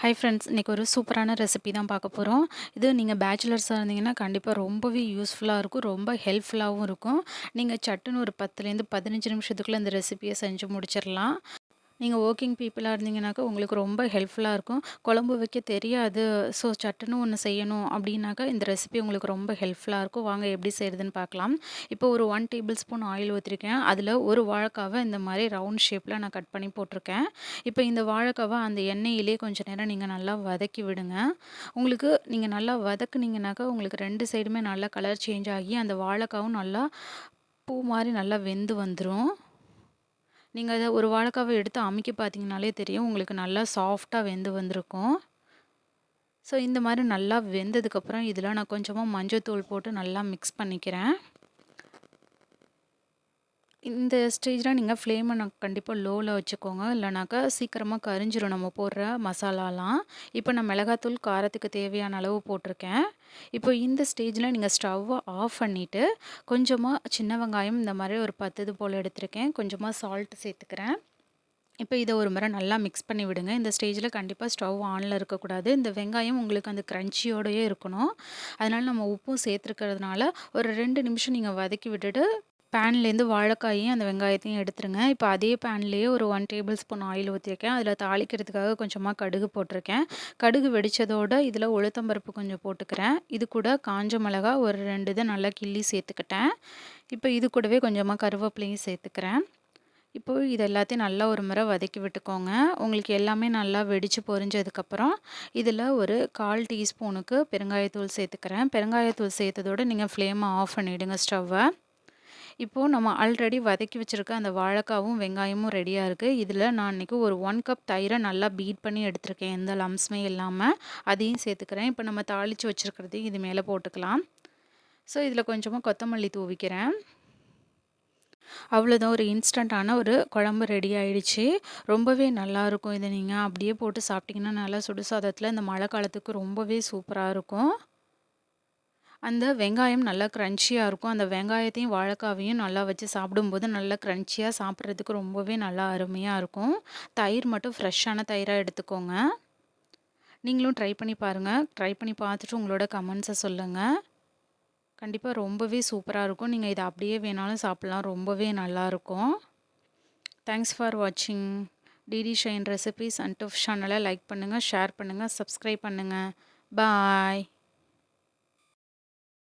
Hi friends இன்றைக்கி ஒரு சூப்பரான ரெசிபி தான் பார்க்க போகிறோம் இது நீங்கள் பேச்சுலர்ஸாக இருந்தீங்கன்னா கண்டிப்பாக ரொம்பவே யூஸ்ஃபுல்லாக இருக்கும் ரொம்ப ஹெல்ப்ஃபுல்லாகவும் இருக்கும். நீங்கள் சட்டுன்னு ஒரு பத்துலேருந்து பதினஞ்சு நிமிஷத்துக்குள்ளே இந்த ரெசிபியை செஞ்சு முடிச்சிடலாம். நீங்கள் ஒர்க்கிங் பீப்புளாக இருந்தீங்கனாக்கா உங்களுக்கு ரொம்ப ஹெல்ப்ஃபுல்லாக இருக்கும். குழம்பு வைக்க தெரியாது. ஸோ சட்டுன்னு ஒன்று செய்யணும் அப்படின்னாக்கா இந்த ரெசிபி உங்களுக்கு ரொம்ப ஹெல்ப்ஃபுல்லாக இருக்கும். வாங்க எப்படி செய்கிறதுன்னு பார்க்கலாம். இப்போ ஒரு ஒன் டேபிள் ஸ்பூன் ஆயில் ஊற்றிருக்கேன் அதில் ஒரு வாழைக்காவை இந்த மாதிரி ரவுண்ட் ஷேப்பில் நான் கட் பண்ணி போட்டிருக்கேன். இப்போ இந்த வாழைக்காவை அந்த எண்ணெயிலே கொஞ்சம் நேரம் நீங்கள் நல்லா வதக்கி விடுங்க. உங்களுக்கு நீங்கள் நல்லா வதக்குனீங்கனாக்கா உங்களுக்கு ரெண்டு சைடுமே நல்லா கலர் சேஞ்ச் ஆகி அந்த வாழைக்காவும் நல்லா பூ மாதிரி நல்லா வெந்து வந்துடும் நீங்கள் அதை ஒரு வாழைக்காவை எடுத்து அமுக்கி பார்த்தீங்கனாலே தெரியும். உங்களுக்கு நல்லா சாஃப்டாக வெந்து வந்திருக்கும். ஸோ இந்த மாதிரி நல்லா வெந்ததுக்கப்புறம் இதில் நான் கொஞ்சமாக மஞ்சள் தூள் போட்டு நல்லா மிக்ஸ் பண்ணிக்கிறேன். இந்த ஸ்டேஜில் நீங்கள் ஃப்ளேமை நான் கண்டிப்பாக லோவில் வச்சுக்கோங்க. இல்லைனாக்கா சீக்கிரமாக கரிஞ்சிரும். நம்ம போடுற மசாலாலாம். இப்போ நான் மிளகாத்தூள் காரத்துக்கு தேவையான அளவு போட்டிருக்கேன். இப்போ இந்த ஸ்டேஜில் நீங்கள் ஸ்டவ்வை ஆஃப் பண்ணிவிட்டு கொஞ்சமாக சின்ன வெங்காயம் இந்த மாதிரி ஒரு பத்து இது போல் எடுத்திருக்கேன். கொஞ்சமாக சால்ட்டு சேர்த்துக்கிறேன். இப்போ இதை ஒரு முறை நல்லா மிக்ஸ் பண்ணி விடுங்க. இந்த ஸ்டேஜில் கண்டிப்பாக ஸ்டவ் ஆனில் இருக்கக்கூடாது. இந்த வெங்காயம் உங்களுக்கு அந்த க்ரன்ச்சியோடையே இருக்கணும். அதனால் நம்ம உப்பும் சேர்த்துருக்கிறதுனால ஒரு ரெண்டு நிமிஷம் நீங்கள் வதக்கி விட்டுட்டு பேன்லேருந்து வாழைக்காயும் அந்த வெங்காயத்தையும் எடுத்துருங்க. இப்போ அதே பேன்லேயே ஒரு ஒன் டேபிள் ஸ்பூன் ஆயில் ஊற்றிருக்கேன் அதில் தாளிக்கிறதுக்காக கொஞ்சமாக கடுகு போட்டிருக்கேன். கடுகு வெடித்ததோடு இதில் உளுத்தம்பருப்பு கொஞ்சம் போட்டுக்கிறேன். இது கூட காஞ்ச மிளகா ஒரு ரெண்டு இதை நல்லா கிள்ளி சேர்த்துக்கிட்டேன். இப்போ இது கூடவே கொஞ்சமாக கருவேப்பிலையும் சேர்த்துக்கிறேன். இப்போது இது எல்லாத்தையும் நல்லா ஒரு முறை வதக்கி விட்டுக்கோங்க. உங்களுக்கு எல்லாமே நல்லா வெடித்து பொரிஞ்சதுக்கப்புறம் இதில் ஒரு கால் டீஸ்பூனுக்கு பெருங்காயத்தூள் சேர்த்துக்கிறேன். பெருங்காயத்தூள் சேர்த்ததோடு நீங்கள் ஃப்ளேமை ஆஃப் பண்ணிவிடுங்க ஸ்டவ்வை. இப்போது நம்ம ஆல்ரெடி வதக்கி வச்சுருக்க அந்த வாழைக்காவும் வெங்காயமும் ரெடியாக இருக்குது இதில் நான் இன்றைக்கி ஒரு ஒன் கப் தயிரை நல்லா பீட் பண்ணி எடுத்திருக்கேன். எந்த லம்ஸுமே இல்லாமல் அதையும் சேர்த்துக்கிறேன். இப்போ நம்ம தாளித்து வச்சுருக்கிறதையும் இது மேலே போட்டுக்கலாம். ஸோ இதில் கொஞ்சமாக கொத்தமல்லி தூவிக்கிறேன். அவ்வளோதான் ஒரு இன்ஸ்டண்ட்டான ஒரு குழம்பு ரெடி ஆகிடுச்சு ரொம்பவே நல்லாயிருக்கும் இதை நீங்கள் அப்படியே போட்டு சாப்பிட்டிங்கன்னா நல்லா சுடு சாதத்தில் இந்த மழை காலத்துக்கு ரொம்பவே சூப்பராக இருக்கும். அந்த வெங்காயம் நல்லா க்ரன்ச்சியாக இருக்கும். அந்த வெங்காயத்தையும் வாழைக்காவையும் நல்லா வச்சு சாப்பிடும்போது நல்லா க்ரன்ச்சியாக சாப்பிட்றதுக்கு ரொம்பவே நல்லா அருமையாக இருக்கும். தயிர் மட்டும் ஃப்ரெஷ்ஷான தயிராக எடுத்துக்கோங்க. நீங்களும் ட்ரை பண்ணி பாருங்கள் ட்ரை பண்ணி பார்த்துட்டு உங்களோட கமெண்ட்ஸை சொல்லுங்கள் கண்டிப்பாக ரொம்பவே சூப்பராக இருக்கும். நீங்கள் இதை அப்படியே வேணாலும் சாப்பிட்லாம். ரொம்பவே நல்லாயிருக்கும் தேங்க்ஸ் ஃபார் வாட்சிங் டிடி ஷைன் ரெசிபிஸ் அண்ட் டுஃப் சேனலை லைக் பண்ணுங்கள் ஷேர் பண்ணுங்கள் சப்ஸ்கிரைப் பண்ணுங்கள் பாய்